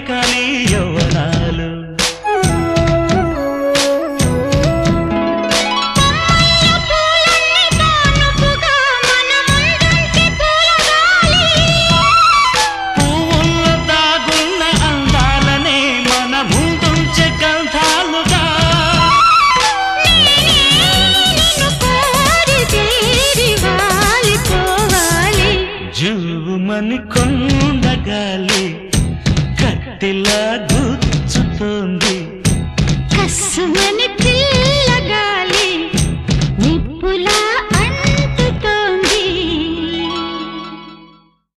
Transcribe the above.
చిలకలి యవనాలు జూమని కొండ గాలి కత్తిలా గుచ్చుతోంది. కస్సుమని పిల్ల